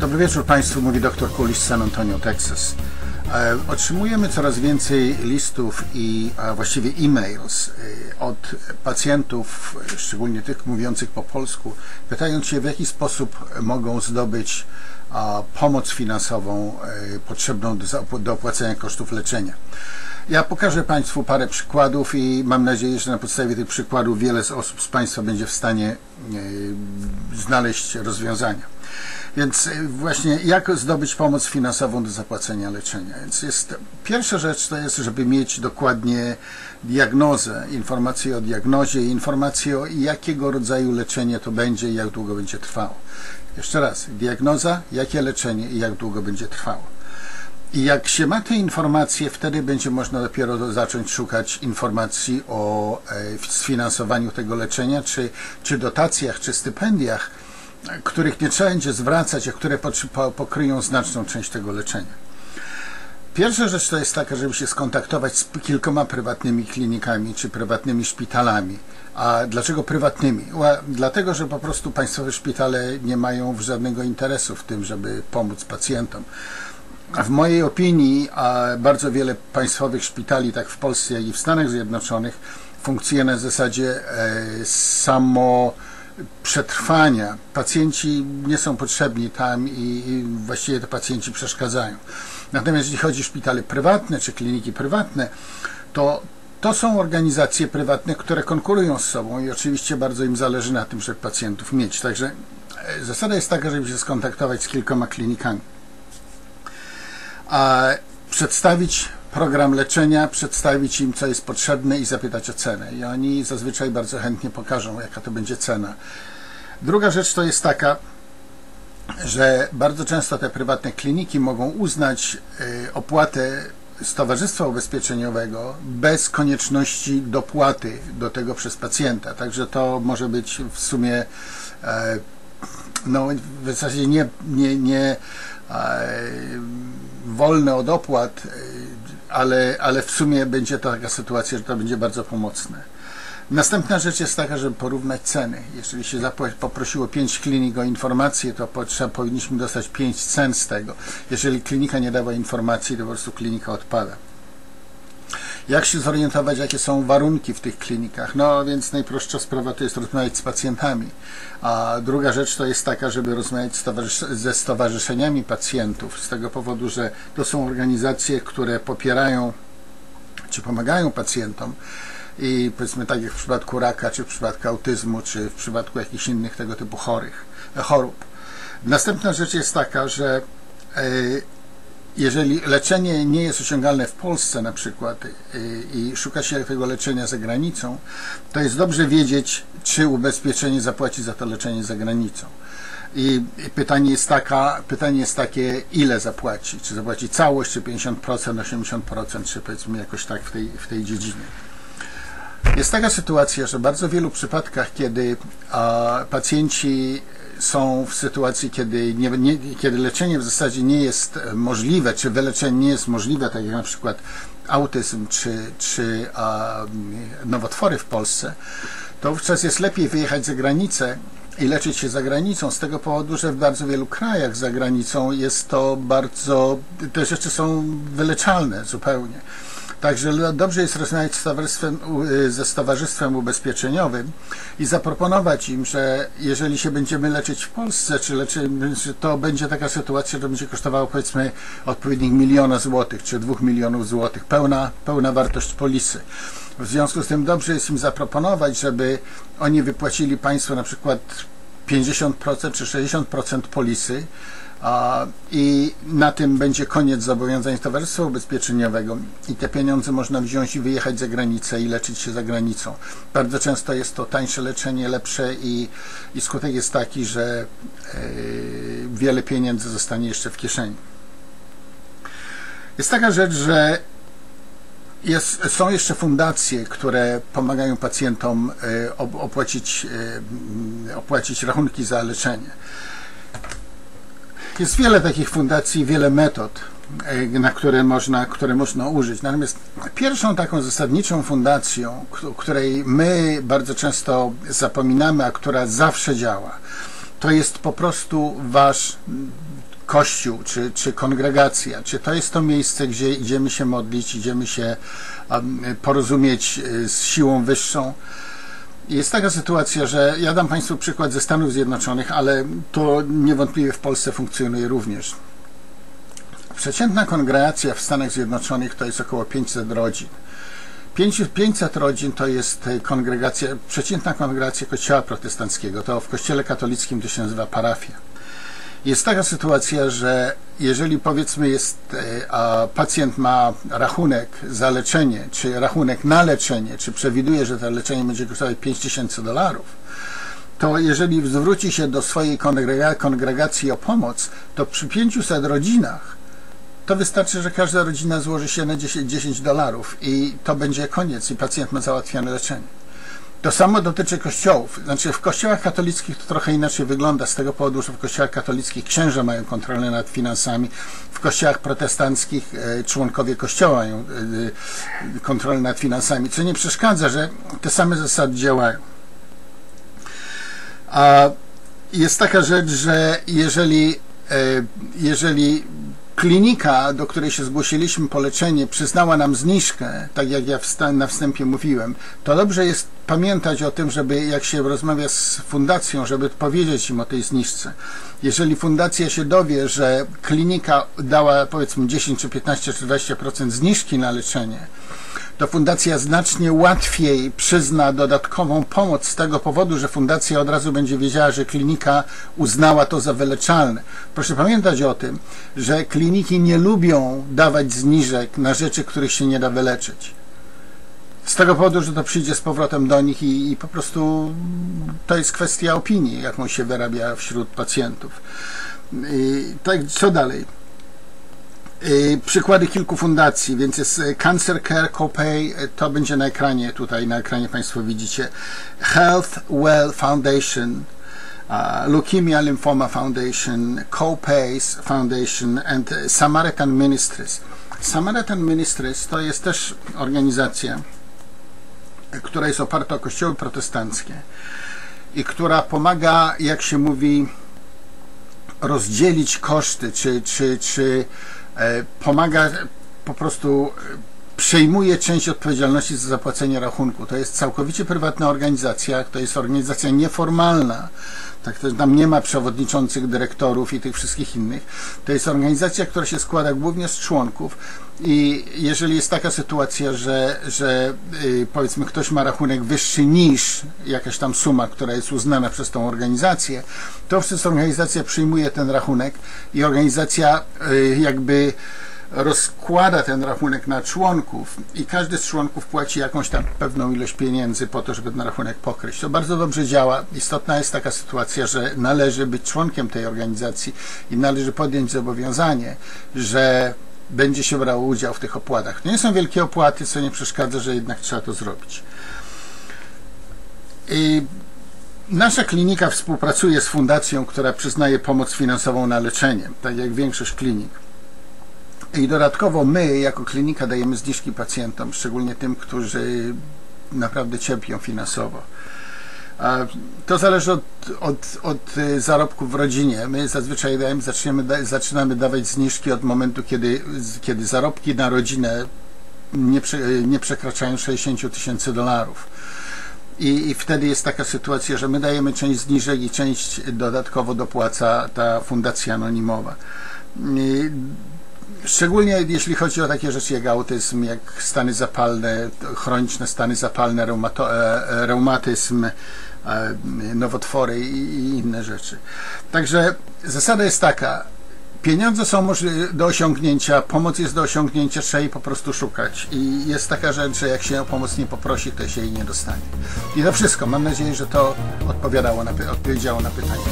Dobry wieczór Państwu, mówi dr Kulis z San Antonio, Texas. E, otrzymujemy coraz więcej listów i a właściwie e-mails e, od pacjentów, szczególnie tych mówiących po polsku, pytając się w jaki sposób mogą zdobyć pomoc finansową e, potrzebną do opłacenia kosztów leczenia. Ja pokażę Państwu parę przykładów i mam nadzieję, że na podstawie tych przykładów wiele z osób z Państwa będzie w stanie znaleźć rozwiązania. Więc właśnie jak zdobyć pomoc finansową do zapłacenia leczenia? Więc jest, pierwsza rzecz to jest, żeby mieć dokładnie diagnozę, informacje o diagnozie, informacje o jakiego rodzaju leczenie to będzie i jak długo będzie trwało. Jeszcze raz, diagnoza, jakie leczenie i jak długo będzie trwało. I jak się ma te informacje, wtedy będzie można dopiero zacząć szukać informacji o e, sfinansowaniu tego leczenia, czy, czy dotacjach, czy stypendiach, których nie trzeba będzie zwracać, a które pokryją znaczną część tego leczenia. Pierwsza rzecz to jest taka, żeby się skontaktować z kilkoma prywatnymi klinikami czy prywatnymi szpitalami. A dlaczego prywatnymi? Dlatego, że po prostu państwowe szpitale nie mają żadnego interesu w tym, żeby pomóc pacjentom. W mojej opinii bardzo wiele państwowych szpitali, tak w Polsce, jak i w Stanach Zjednoczonych, funkcjonuje na zasadzie e, samo przetrwania. Pacjenci nie są potrzebni tam i, właściwie to pacjenci przeszkadzają. Natomiast jeśli chodzi o szpitale prywatne czy kliniki prywatne, to to są organizacje prywatne, które konkurują z sobą i oczywiście bardzo im zależy na tym, żeby pacjentów mieć. Także e, zasada jest taka, żeby się skontaktować z kilkoma klinikami. A przedstawić program leczenia, przedstawić im, co jest potrzebne i zapytać o cenę. I oni zazwyczaj bardzo chętnie pokażą, jaka to będzie cena. Druga rzecz to jest taka, że bardzo często te prywatne kliniki mogą uznać y, opłatę Stowarzystwa Ubezpieczeniowego bez konieczności dopłaty do tego przez pacjenta. Także to może być w sumie e, no, w zasadzie nie, nie, nie e, wolne od opłat, ale, ale w sumie będzie taka sytuacja, że to będzie bardzo pomocne. Następna rzecz jest taka, żeby porównać ceny. Jeżeli się poprosiło 5 klinik o informację, to powinniśmy dostać 5 cen z tego. Jeżeli klinika nie dała informacji, to po prostu klinika odpada. Jak się zorientować, jakie są warunki w tych klinikach? No więc najprostsza sprawa to jest rozmawiać z pacjentami. A druga rzecz to jest taka, żeby rozmawiać ze stowarzyszeniami pacjentów, z tego powodu, że to są organizacje, które popierają czy pomagają pacjentom i powiedzmy tak jak w przypadku raka, czy w przypadku autyzmu, czy w przypadku jakichś innych tego typu chorych, chorób. Następna rzecz jest taka, że e, jeżeli leczenie nie jest osiągalne w Polsce na przykład y, i szuka się tego leczenia za granicą, to jest dobrze wiedzieć, czy ubezpieczenie zapłaci za to leczenie za granicą. I pytanie jest, taka, pytanie jest takie, ile zapłaci? Czy zapłaci całość, czy 50%, 80%, czy powiedzmy jakoś tak w tej, w tej dziedzinie. Jest taka sytuacja, że w bardzo wielu przypadkach, kiedy a, pacjenci są w sytuacji, kiedy, nie, nie, kiedy leczenie w zasadzie nie jest możliwe, czy wyleczenie nie jest możliwe, tak jak na przykład autyzm czy, czy a, nowotwory w Polsce, to wówczas jest lepiej wyjechać za granicę i leczyć się za granicą z tego powodu, że w bardzo wielu krajach za granicą jest to bardzo, te rzeczy są wyleczalne zupełnie. Także dobrze jest rozmawiać y, ze Stowarzystwem Ubezpieczeniowym i zaproponować im, że jeżeli się będziemy leczyć w Polsce, czy leczymy, to będzie taka sytuacja, że będzie kosztowało powiedzmy odpowiednik miliona złotych, czy dwóch milionów złotych, pełna, pełna wartość polisy. W związku z tym dobrze jest im zaproponować, żeby oni wypłacili Państwu na przykład 50% czy 60% polisy, i na tym będzie koniec zobowiązań Towarzystwa Ubezpieczeniowego i te pieniądze można wziąć i wyjechać za granicę i leczyć się za granicą. Bardzo często jest to tańsze leczenie, lepsze i, i skutek jest taki, że yy, wiele pieniędzy zostanie jeszcze w kieszeni. Jest taka rzecz, że jest, są jeszcze fundacje, które pomagają pacjentom e, opłacić, e, opłacić rachunki za leczenie. Jest wiele takich fundacji, wiele metod, e, na które można, które można użyć. Natomiast pierwszą taką zasadniczą fundacją, której my bardzo często zapominamy, a która zawsze działa, to jest po prostu wasz kościół, czy, czy kongregacja, czy to jest to miejsce, gdzie idziemy się modlić, idziemy się um, porozumieć e, z siłą wyższą. Jest taka sytuacja, że ja dam Państwu przykład ze Stanów Zjednoczonych, ale to niewątpliwie w Polsce funkcjonuje również. Przeciętna kongregacja w Stanach Zjednoczonych to jest około 500 rodzin. 500 rodzin to jest kongregacja, przeciętna kongregacja kościoła protestanckiego. To w kościele katolickim to się nazywa parafia. Jest taka sytuacja, że jeżeli powiedzmy jest, e, a pacjent ma rachunek za leczenie, czy rachunek na leczenie, czy przewiduje, że to leczenie będzie kosztować 5000 dolarów, to jeżeli zwróci się do swojej kongregacji o pomoc, to przy 500 rodzinach to wystarczy, że każda rodzina złoży się na 10, 10 dolarów i to będzie koniec i pacjent ma załatwione leczenie. To samo dotyczy kościołów. Znaczy w kościołach katolickich to trochę inaczej wygląda z tego powodu, że w kościołach katolickich księża mają kontrolę nad finansami, w kościołach protestanckich e, członkowie kościoła mają e, kontrolę nad finansami, co nie przeszkadza, że te same zasady działają. A jest taka rzecz, że jeżeli, e, jeżeli klinika, do której się zgłosiliśmy po leczenie, przyznała nam zniżkę, tak jak ja na wstępie mówiłem, to dobrze jest pamiętać o tym, żeby jak się rozmawia z fundacją, żeby powiedzieć im o tej zniżce. Jeżeli fundacja się dowie, że klinika dała powiedzmy 10 czy 15 czy 20% zniżki na leczenie, to fundacja znacznie łatwiej przyzna dodatkową pomoc z tego powodu, że fundacja od razu będzie wiedziała, że klinika uznała to za wyleczalne. Proszę pamiętać o tym, że kliniki nie lubią dawać zniżek na rzeczy, których się nie da wyleczyć. Z tego powodu, że to przyjdzie z powrotem do nich i, i po prostu to jest kwestia opinii, jaką się wyrabia wśród pacjentów. I tak, co dalej? Y, przykłady kilku fundacji, więc jest Cancer Care Copay, to będzie na ekranie, tutaj na ekranie Państwo widzicie. Health Well Foundation, Leukemia Lymphoma Foundation, Copays Foundation and Samaritan Ministries. Samaritan Ministries to jest też organizacja, która jest oparta o kościoły protestanckie i która pomaga, jak się mówi, rozdzielić koszty, czy, czy, czy E, pomaga po prostu e, przejmuje część odpowiedzialności za zapłacenie rachunku. To jest całkowicie prywatna organizacja, to jest organizacja nieformalna. Tak, to tam nie ma przewodniczących, dyrektorów i tych wszystkich innych. To jest organizacja, która się składa głównie z członków i jeżeli jest taka sytuacja, że, że yy, powiedzmy ktoś ma rachunek wyższy niż jakaś tam suma, która jest uznana przez tą organizację, to wtedy organizacja przyjmuje ten rachunek i organizacja yy, jakby rozkłada ten rachunek na członków i każdy z członków płaci jakąś tam pewną ilość pieniędzy po to, żeby ten rachunek pokryć. To bardzo dobrze działa. Istotna jest taka sytuacja, że należy być członkiem tej organizacji i należy podjąć zobowiązanie, że będzie się brało udział w tych opłatach. To nie są wielkie opłaty, co nie przeszkadza, że jednak trzeba to zrobić. I Nasza klinika współpracuje z fundacją, która przyznaje pomoc finansową na leczenie, tak jak większość klinik. I dodatkowo my, jako klinika, dajemy zniżki pacjentom, szczególnie tym, którzy naprawdę cierpią finansowo. To zależy od, od, od zarobków w rodzinie. My zazwyczaj dajemy, zaczniemy, zaczynamy dawać zniżki od momentu, kiedy, kiedy zarobki na rodzinę nie, nie przekraczają 60 tysięcy dolarów. I, I, wtedy jest taka sytuacja, że my dajemy część zniżek i część dodatkowo dopłaca ta fundacja anonimowa. I Szczególnie jeśli chodzi o takie rzeczy jak autyzm, jak stany zapalne, chroniczne stany zapalne, reumato, e, e, reumatyzm, e, nowotwory i inne rzeczy. Także zasada jest taka, pieniądze są do osiągnięcia, pomoc jest do osiągnięcia, trzeba jej po prostu szukać. I jest taka rzecz, że jak się o pomoc nie poprosi, to się jej nie dostanie. I to wszystko. Mam nadzieję, że to odpowiadało na, odpowiedziało na pytanie.